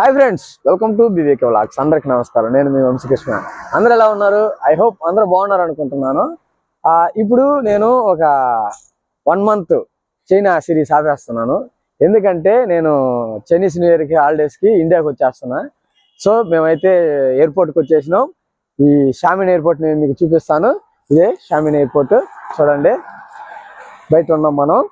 Hi friends welcome to Vivek vlogs అందరికి నమస్కారం. నేను మీ వంశకృష్ణ. అందరు ఎలా ఉన్నారు? ఐ హోప్ అందరూ బాగున్నారు అనుకుంటున్నాను. ఆ, ఇప్పుడు నేను ఒక వన్ మంత్ చైనా సిరీస్ ఆపేస్తున్నాను. ఎందుకంటే నేను చైనీస్ న్యూ ఇయర్కి హాలిడేస్కి ఇండియాకి వచ్చేస్తున్నా. సో మేమైతే ఎయిర్పోర్ట్కి వచ్చేసినాం. ఈ షామిన్ ఎయిర్పోర్ట్ నేను మీకు చూపిస్తాను. ఇదే షామిన్ ఎయిర్పోర్ట్. చూడండి. బయట ఉన్నాం మనం.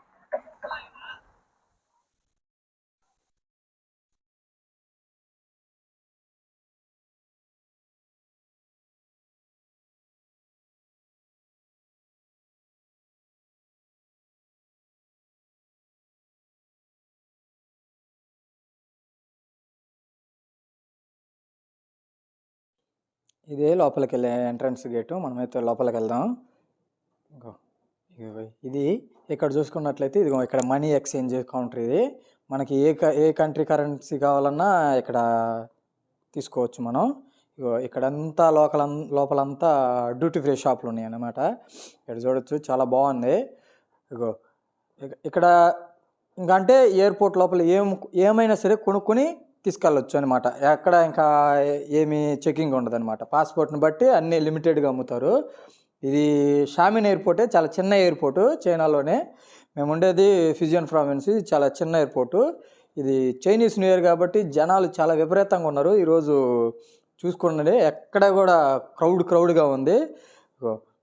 ఇదే లోపలికి వెళ్ళే ఎంట్రన్స్ గేటు. మనమైతే లోపలికి వెళ్దాం ఇది ఇక్కడ చూసుకున్నట్లయితే ఇదిగో ఇక్కడ మనీ ఎక్స్చేంజ్ కౌంటర్ ఇది. మనకి ఏ క- ఏ కంట్రీ కరెన్సీ కావాలన్నా ఇక్కడ తీసుకోవచ్చు మనం. ఇగో ఇక్కడంతా లోకల్ లోపలంతా డ్యూటీ ఫ్రీ షాపులు ఉన్నాయి అన్నమాట ఇక్కడ చూడొచ్చు చాలా బాగుంది. ఇగో ఇక్కడ ఇంకా అంటే ఎయిర్పోర్ట్ లోపల ఏం ఏమైనా సరే కొనుక్కొని తీసుకెళ్ళొచ్చు అనమాట ఎక్కడ ఇంకా ఏమి చెకింగ్ ఉండదు అనమాట పాస్పోర్ట్ని బట్టి అన్ని లిమిటెడ్గా అమ్ముతారు. ఇది షామిన్ ఎయిర్పోర్టే చాలా చిన్న ఎయిర్పోర్టు చైనాలోనే. మేము ఉండేది ఫిజియన్ ప్రావిన్స్ ఇది చాలా చిన్న ఎయిర్పోర్టు. ఇది చైనీస్ న్యూ ఇయర్ కాబట్టి జనాలు చాలా విపరీతంగా ఉన్నారు. ఈరోజు చూసుకుండండి ఎక్కడ కూడా క్రౌడ్ క్రౌడ్గా ఉంది.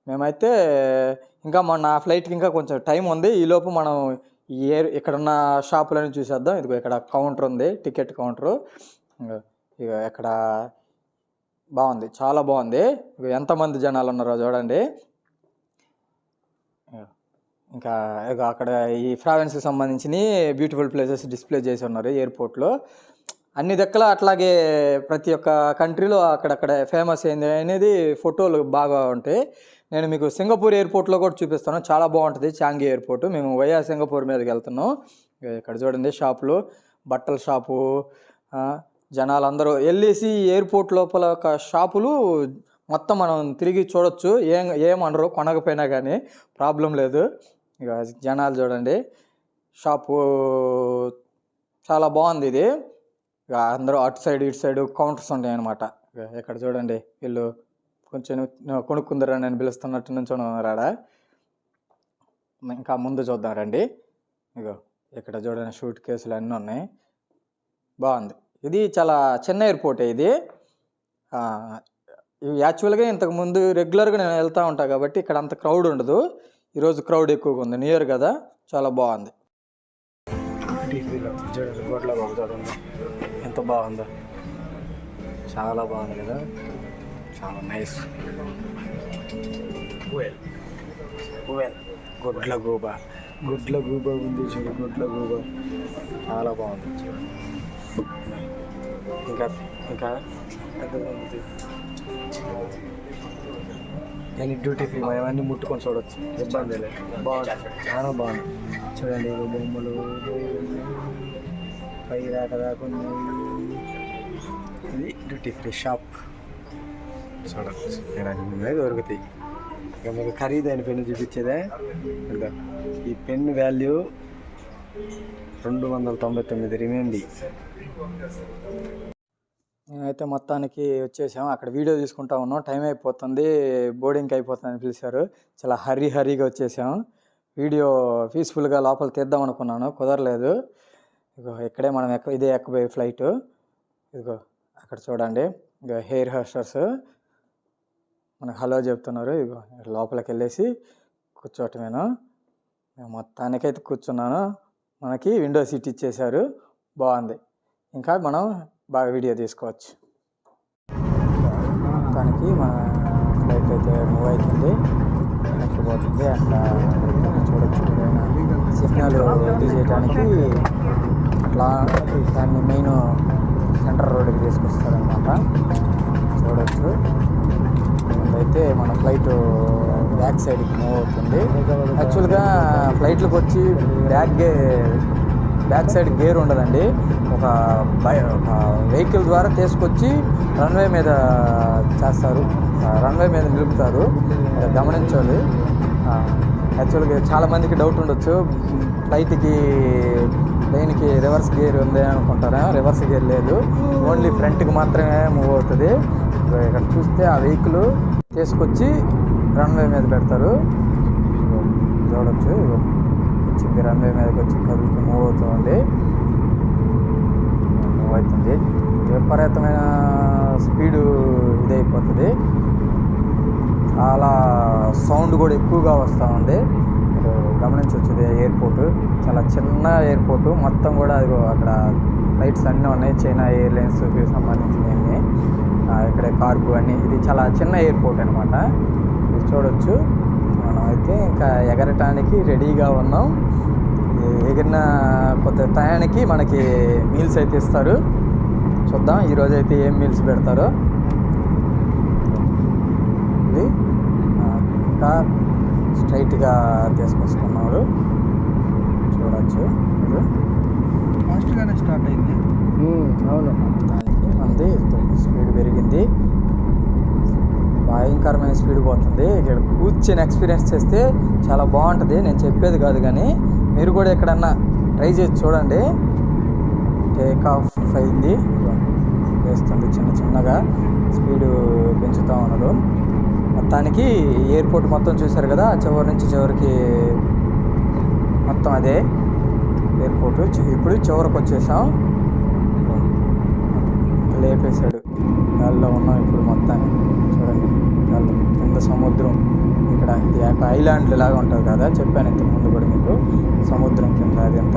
మేమైతే ఇంకా మొన్న ఫ్లైట్కి ఇంకా కొంచెం టైం ఉంది. ఈలోపు మనం ఈ ఎయిర్ ఇక్కడ ఉన్న షాపులని చూసేద్దాం. ఇదిగో ఇక్కడ కౌంటర్ ఉంది టికెట్ కౌంటరు. ఇగో ఇక ఇక్కడ బాగుంది చాలా బాగుంది. ఎంతమంది జనాలు ఉన్నారో చూడండి. ఇంకా ఇక అక్కడ ఈ ఫ్రావెన్స్కి సంబంధించిన బ్యూటిఫుల్ ప్లేసెస్ డిస్ప్లే చేసి ఉన్నారు ఎయిర్పోర్ట్లో. అన్ని దక్కల అట్లాగే ప్రతి ఒక్క కంట్రీలో అక్కడక్కడ ఫేమస్ అయింది అనేది ఫోటోలు బాగా ఉంటాయి. నేను మీకు సింగపూర్ ఎయిర్పోర్ట్లో కూడా చూపిస్తాను. చాలా బాగుంటుంది. Changi airport. మేము వయా సింగపూర్ మీదకి వెళ్తున్నాం. ఇక్కడ చూడండి షాపులు. బట్టల షాపు జనాలు అందరూ వెళ్ళేసి ఎయిర్పోర్ట్ లోపల ఒక షాపులు మొత్తం మనం తిరిగి చూడొచ్చు. ఏం ఏమనరు కొనకపోయినా కానీ ప్రాబ్లం లేదు. ఇక జనాలు చూడండి. షాపు చాలా బాగుంది ఇది. ఇక అందరూ అటు సైడ్ ఇటు సైడ్ కౌంటర్స్ ఉంటాయి అనమాట ఇక్కడ చూడండి వీళ్ళు కొంచెం కొనుక్కుందరా నేను పిలుస్తున్నట్టు నుంచి రాడా? ఇంకా ముందు చూద్దాం రండి. ఇగో ఇక్కడ చూడండి షూట్ కేసులు అన్నీ ఉన్నాయి. బాగుంది. ఇది చాలా చిన్న ఎయిర్పోర్ట్ ఇది. యాక్చువల్గా ఇంతకు ముందు రెగ్యులర్గా నేను వెళ్తూ ఉంటాను కాబట్టి ఇక్కడ అంత క్రౌడ్ ఉండదు. ఈరోజు క్రౌడ్ ఎక్కువగా ఉంది. నియర్ కదా? చాలా బాగుంది. ఎంత బాగుందో. చాలా బాగుంది కదా? చాలా నైస్. గుడ్ల గూబ గుడ్ల గూబ ఉంది చూడు గుడ్ల గూబ చాలా బాగుంది ఇంకా ఇంకా కానీ డ్యూటీ ఫ్రీ మనం అన్ని ముట్టుకొని చూడొచ్చు. ఇబ్బంది లేదు. బాగుంది. చాలా బాగుంది. చూడండి బొమ్మలు. పై దాకా దాకా ఇది డ్యూటీ ఫ్రీ షాప్ చూడొచ్చు ఇక్కడ అన్నీ దొరుకుతాయి ఇక మీకు ఖరీదైన పెన్ను చూపించేదే. ఈ పెన్ వాల్యూ రెండు వందల తొంభై తొమ్మిది రిమైండి. నేనైతే మొత్తానికి వచ్చేసాం అక్కడ వీడియో తీసుకుంటా ఉన్నాం. టైం అయిపోతుంది. బోర్డింగ్కి అయిపోతుంది అని పిలిచారు. చాలా హరీ హరీగా వచ్చేసాం వీడియో పీస్ఫుల్గా లోపల తీద్దాం అనుకున్నాను. కుదరలేదు. ఇగో ఇక్కడే మనం ఎక్క ఇదే ఎక్కబోయే ఫ్లైట్ ఇదిగో అక్కడ చూడండి. ఇగో హెయిర్ హోస్టర్స్ మనకు హలో చెప్తున్నారు. ఇగో లోపలికి వెళ్ళేసి కూర్చోవటమేను నేను మొత్తానికైతే కూర్చున్నాను. మనకి విండో సీట్ ఇచ్చేశారు. బాగుంది. ఇంకా మనం బాగా వీడియో తీసుకోవచ్చు. మొత్తానికి మన ఫ్లైట్ అయితే మూవ్ అవుతుంది వెనక్కి పోతుంది. అట్లా చూడొచ్చు. సిగ్నల్ రెడీ చేయడానికి అట్లా దాన్ని మెయిన్ సెంటర్ రోడ్కి తీసుకొస్తారనమాట చూడొచ్చు. అయితే మన ఫ్లైట్ బ్యాక్ సైడ్కి మూవ్ అవుతుంది. యాక్చువల్గా ఫ్లైట్లకు వచ్చి బ్యాక్ గే బ్యాక్ సైడ్ గేర్ ఉండదండి. ఒక బై ఒక వెహికల్ ద్వారా తీసుకొచ్చి రన్వే మీద చేస్తారు. రన్వే మీద నిలుపుతారు. గమనించాలి. యాక్చువల్గా చాలామందికి డౌట్ ఉండొచ్చు. ఫ్లైట్కి దేనికి రివర్స్ గేర్ ఉంది అనుకుంటారా? రివర్స్ గేర్ లేదు. ఓన్లీ ఫ్రంట్కి మాత్రమే మూవ్ అవుతుంది. ఇక్కడ చూస్తే ఆ వెహికల్ తీసుకొచ్చి రన్వే మీద పెడతారు. చూడొచ్చు వచ్చింది రన్వే మీదకి వచ్చి కదులుతూ మూవ్ అవుతుంది మూవ్ అవుతుంది. విపరీతమైన స్పీడు ఇదైపోతుంది. చాలా సౌండ్ కూడా ఎక్కువగా వస్తూ ఉంది. మీరు గమనించవచ్చు ఎయిర్పోర్ట్ చాలా చిన్న ఎయిర్పోర్ట్ మొత్తం కూడా అది అక్కడ ఫ్లైట్స్ అన్నీ ఉన్నాయి. చైనా ఎయిర్లైన్స్కి సంబంధించినవి ఇక్కడ కార్గో అన్ని ఇది చాలా చిన్న ఎయిర్పోర్ట్ అనమాట ఇది చూడొచ్చు. మనం అయితే ఇంకా ఎగరటానికి రెడీగా ఉన్నాం. ఎగిరిన కొద్ది టయానికి మనకి మీల్స్ అయితే ఇస్తారు. చూద్దాం ఈరోజు అయితే ఏం మీల్స్ పెడతారో. ఇది ఇంకా స్ట్రైట్గా తీసుకొస్తున్నారు. చూడొచ్చు మీరు. ఫాస్ట్గానే స్టార్ట్ అయింది. అవును. దానికి స్పీడ్ పెరిగింది. భయంకరమైన స్పీడ్ పోతుంది. ఇక్కడ కూర్చొని ఎక్స్పీరియన్స్ చేస్తే చాలా బాగుంటుంది. నేను చెప్పేది కాదు కానీ మీరు కూడా ఎక్కడన్నా ట్రై చేసి చూడండి. టేక్ ఆఫ్ అయింది. వేస్తుంది చిన్న చిన్నగా. స్పీడ్ పెంచుతూ ఉన్నారు. మొత్తానికి ఎయిర్పోర్ట్ మొత్తం చూశారు కదా? చివరి నుంచి చివరికి మొత్తం అదే. ఎయిర్పోర్ట్ ఇప్పుడు చివరికి వచ్చేసాం. లేపేశాడు. గాల్లో ఉన్నాం ఇప్పుడు మొత్తాన్ని. చూడండి గాల్లో కింద సముద్రం ఇక్కడ ఇది ఐలాండ్ లాగా ఉంటుంది కదా? చెప్పాను ఇంతకుముందు కూడా మీకు. సముద్రం కింద అది ఎంత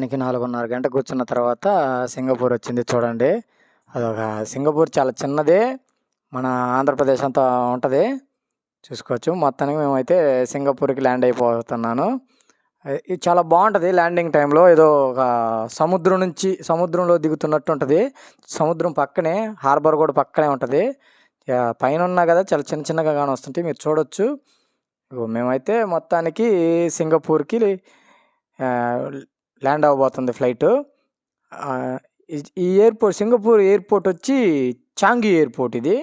మొత్తానికి నాలుగున్నర గంట కూర్చున్న తర్వాత సింగపూర్ వచ్చింది చూడండి. అదొక సింగపూర్ చాలా చిన్నదే మన ఆంధ్రప్రదేశ్ అంతా ఉంటుంది. చూసుకోవచ్చు. మొత్తానికి మేమైతే సింగపూర్కి ల్యాండ్ అయిపోతున్నాను. ఇది చాలా బాగుంటుంది ల్యాండింగ్ టైంలో ఏదో ఒక సముద్రం నుంచి సముద్రంలో దిగుతున్నట్టు ఉంటుంది. సముద్రం పక్కనే హార్బర్ కూడా పక్కనే ఉంటుంది. పైన ఉన్నా కదా చాలా చిన్న చిన్నగా కానీ వస్తుంటే మీరు చూడొచ్చు. మేమైతే మొత్తానికి సింగపూర్కి ల్యాండ్ అవ్వబోతుంది ఫ్లైట్. ఈ ఎయిర్పోర్ట్ సింగపూర్ ఎయిర్పోర్ట్ వచ్చి చాంగి ఎయిర్పోర్ట్ ఇది.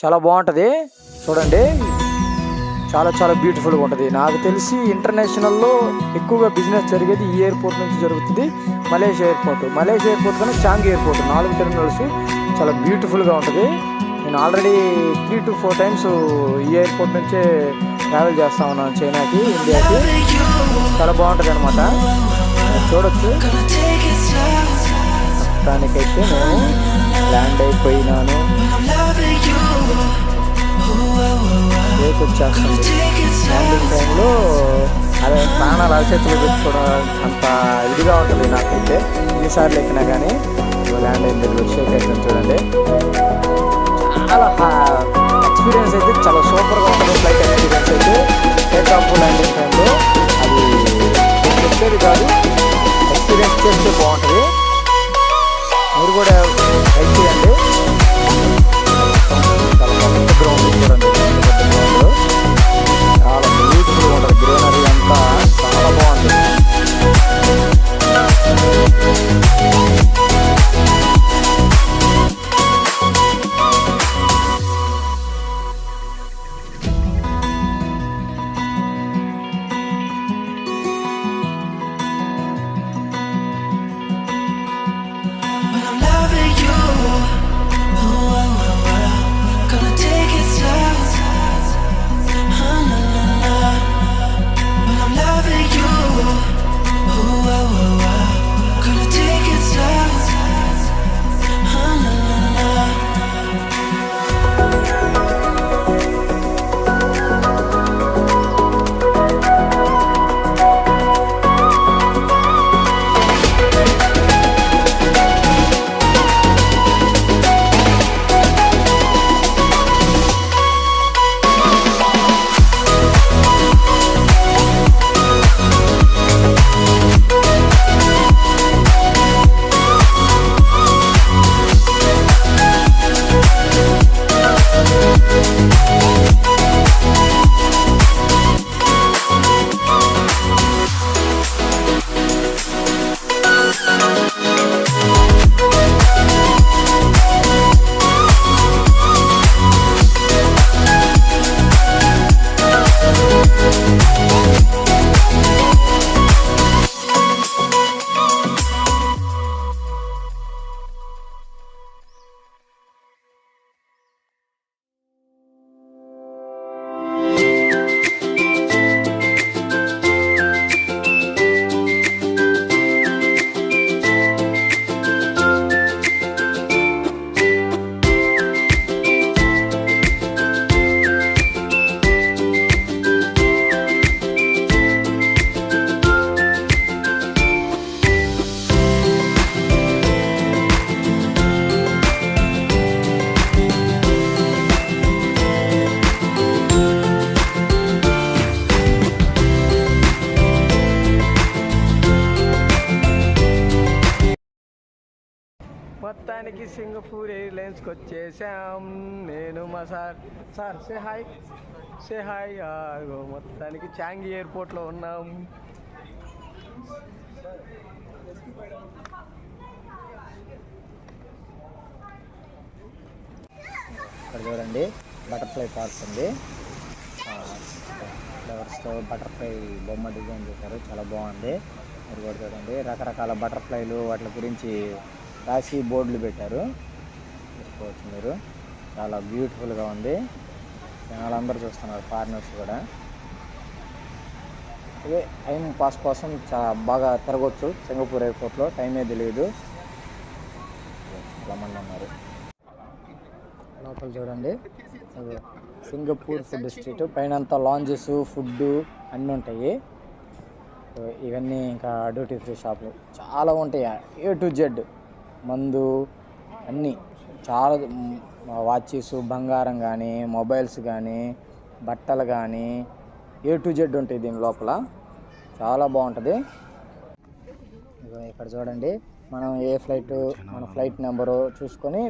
చాలా బాగుంటుంది. చూడండి. చాలా చాలా బ్యూటిఫుల్గా ఉంటుంది. నాకు తెలిసి ఇంటర్నేషనల్లో ఎక్కువగా బిజినెస్ జరిగేది ఈ ఎయిర్పోర్ట్ నుంచి జరుగుతుంది. Malaysia airport. మలేషియా ఎయిర్పోర్ట్ కన్నా చాంగ్ ఎయిర్పోర్ట్. నాలుగు టెర్మినల్స్. చాలా బ్యూటిఫుల్గా ఉంటుంది. నేను already three to four times ఈ ఎయిర్పోర్ట్ నుంచే ట్రావెల్ చేస్తా ఉన్నాను చైనాకి ఇండియాకి. చాలా బాగుంటుంది అనమాట చూడొచ్చు. దానికైతే నేను ల్యాండ్ అయిపోయినాను. కేక్ వచ్చేస్తుంది ల్యాండింగ్ టైంలో అదే ప్రాణాలు అరచేతులు పెట్టుకోవడం అంత ఇదిగా ఉంటుంది నాకైతే. ఎన్నిసార్లు ఎక్కినా కానీ ల్యాండ్ అయిన దగ్గర షేక్ చూడండి. చాలా ఎక్స్పీరియన్స్ అయితే చాలా సూపర్గా ఉంటుంది ఫ్లైట్ ఎక్స్పీరియన్స్ అయితే. టేక్ ఆఫ్ ల్యాండింగ్ టైంలో అది చెప్పేది కాదు. ఎక్స్పీరియన్స్ చేస్తే బాగుంటుంది. మీరు కూడా ట్రై చేయండి. చాలా పెద్ద గ్రౌండ్ చూడండి. మొత్తానికి సింగపూర్ ఎయిర్లైన్స్కి వచ్చేసాం. నేను మా sir. Sir say hi say hi మొత్తానికి చాంగి ఎయిర్పోర్ట్లో ఉన్నాం. ఇక్కడ చూడండి బటర్ఫ్లై పార్క్స్ ఉంది. ఫ్లవర్స్తో బటర్ఫ్లై బొమ్మ డిజైన్ చేశారు. చాలా బాగుంది. మీరు కూడా చూడండి రకరకాల బటర్ఫ్లైలు వాటి గురించి రాసి బోర్డులు పెట్టారు. చూసుకోవచ్చు మీరు. చాలా బ్యూటిఫుల్గా ఉంది. జనాలు అందరూ చూస్తున్నారు ఫారినర్స్ కూడా. ఇదే టైం పాస్ కోసం చాలా బాగా తిరగవచ్చు సింగపూర్ ఎయిర్పోర్ట్లో టైమే తెలియదు చాలా మంది ఉన్నారు. లోపల చూడండి. Singapore food street. పైన అంతా లాంజెస్ ఫుడ్ అన్నీ ఉంటాయి. ఇవన్నీ ఇంకా డ్యూటీ ఫ్రీ షాపులు. చాలా ఉంటాయి. ఏ టు జెడ్ మందు అన్నీ చాలా వాచెస్ బంగారం కానీ మొబైల్స్ కానీ బట్టలు కానీ ఏ టు జెడ్ ఉంటాయి దీని లోపల. చాలా బాగుంటుంది. ఇక్కడ చూడండి. మనం ఏ ఫ్లైట్ మన ఫ్లైట్ నెంబరు చూసుకొని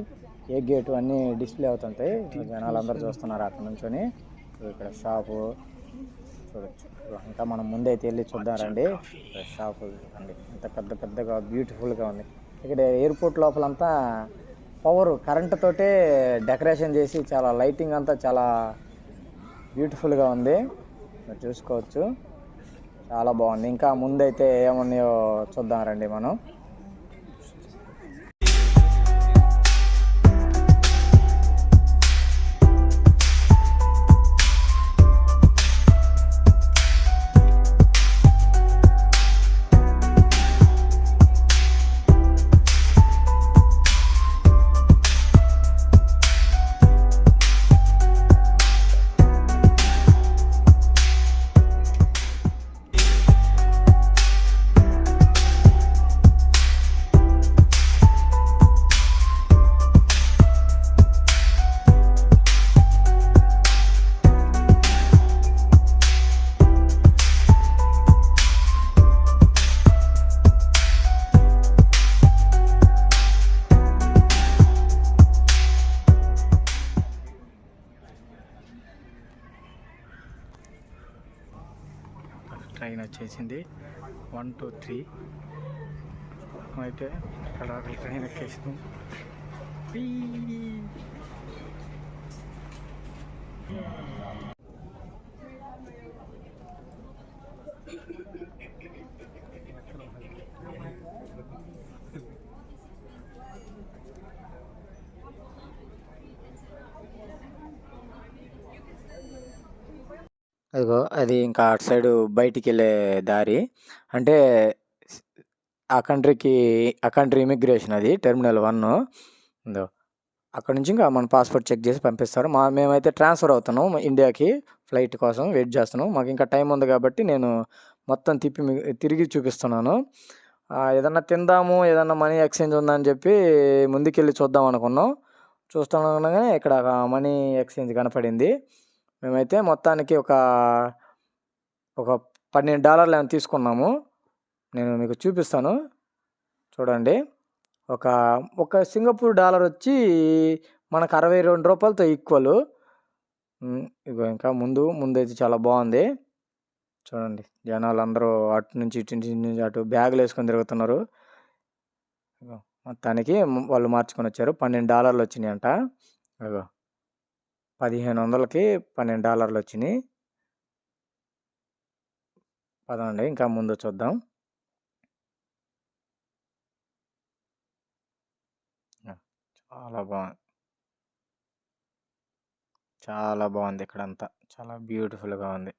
ఏ గేటు అన్నీ డిస్ప్లే అవుతుంటాయి. జనాలు అందరూ చూస్తున్నారు అక్కడ నుంచొని. ఇక్కడ షాపు చూడొచ్చు. ఇంకా మనం ముందైతే వెళ్ళి చూద్దాం రండి. షాపు అండి ఇంత పెద్ద పెద్దగా బ్యూటిఫుల్గా ఉంది. ఇక్కడ ఎయిర్పోర్ట్ లోపలంతా పవర్ కరెంట్ తోటే డెకరేషన్ చేసి చాలా లైటింగ్ అంతా చాలా బ్యూటిఫుల్గా ఉంది. చూసుకోవచ్చు. చాలా బాగుంది. ఇంకా ముందైతే ఏమున్నాయో చూద్దాం రండి మనం. ట్రైన్ వన్ టూ త్రీ అయితే ఇక్కడ ట్రైన్ ఎక్కేసాం అదిగో అది ఇంకా అటు సైడ్ బయటికి వెళ్ళే దారి. అంటే ఆ కంట్రీకి ఆ కంట్రీ ఇమిగ్రేషన్ అది టెర్మినల్ వన్. ఉందో అక్కడ నుంచి ఇంకా మన పాస్పోర్ట్ చెక్ చేసి పంపిస్తారు. మా మేమైతే ట్రాన్స్ఫర్ అవుతున్నాం ఇండియాకి ఫ్లైట్ కోసం వెయిట్ చేస్తున్నాం. మాకు ఇంకా టైం ఉంది కాబట్టి నేను మొత్తం తిప్పి తిరిగి చూపిస్తున్నాను. ఏదన్నా తిందాము ఏదన్నా మనీ ఎక్స్చేంజ్ ఉందని చెప్పి ముందుకెళ్ళి చూద్దాం అనుకున్నాం. చూస్తుండగానే ఇక్కడ మనీ ఎక్స్చేంజ్ కనపడింది. మేమైతే మొత్తానికి ఒక ఒక పన్నెండు డాలర్లు ఏమైనా తీసుకున్నాము. నేను మీకు చూపిస్తాను. చూడండి. ఒక ఒక సింగపూర్ డాలర్ వచ్చి మనకు అరవై రెండు రూపాయలతో ఈక్వల్. ఇగో ఇంకా ముందు ముందు అయితే చాలా బాగుంది. చూడండి. జనాలు అందరూ అటు నుంచి ఇటు నుంచి నుంచి అటు బ్యాగులు వేసుకొని తిరుగుతున్నారు. మొత్తానికి వాళ్ళు మార్చుకొని వచ్చారు. పన్నెండు డాలర్లు వచ్చినాయి అంట ఇగో పదిహేను వందలకి పన్నెండు డాలర్లు వచ్చినాయి పదండి ఇంకా ముందు చూద్దాం. చాలా బాగుంది చాలా బాగుంది ఇక్కడంతా. చాలా బ్యూటిఫుల్గా ఉంది.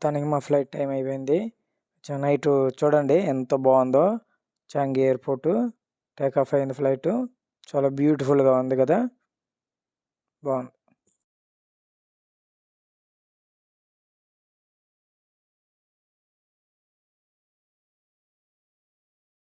మొత్తానికి మా ఫ్లైట్ టైం అయిపోయింది. నైట్ చూడండి ఎంత బాగుందో. చాంగి ఎయిర్పోర్ట్ టేక్ ఆఫ్ అయింది ఫ్లైట్. చాలా బ్యూటిఫుల్గా ఉంది కదా. బాగుంది.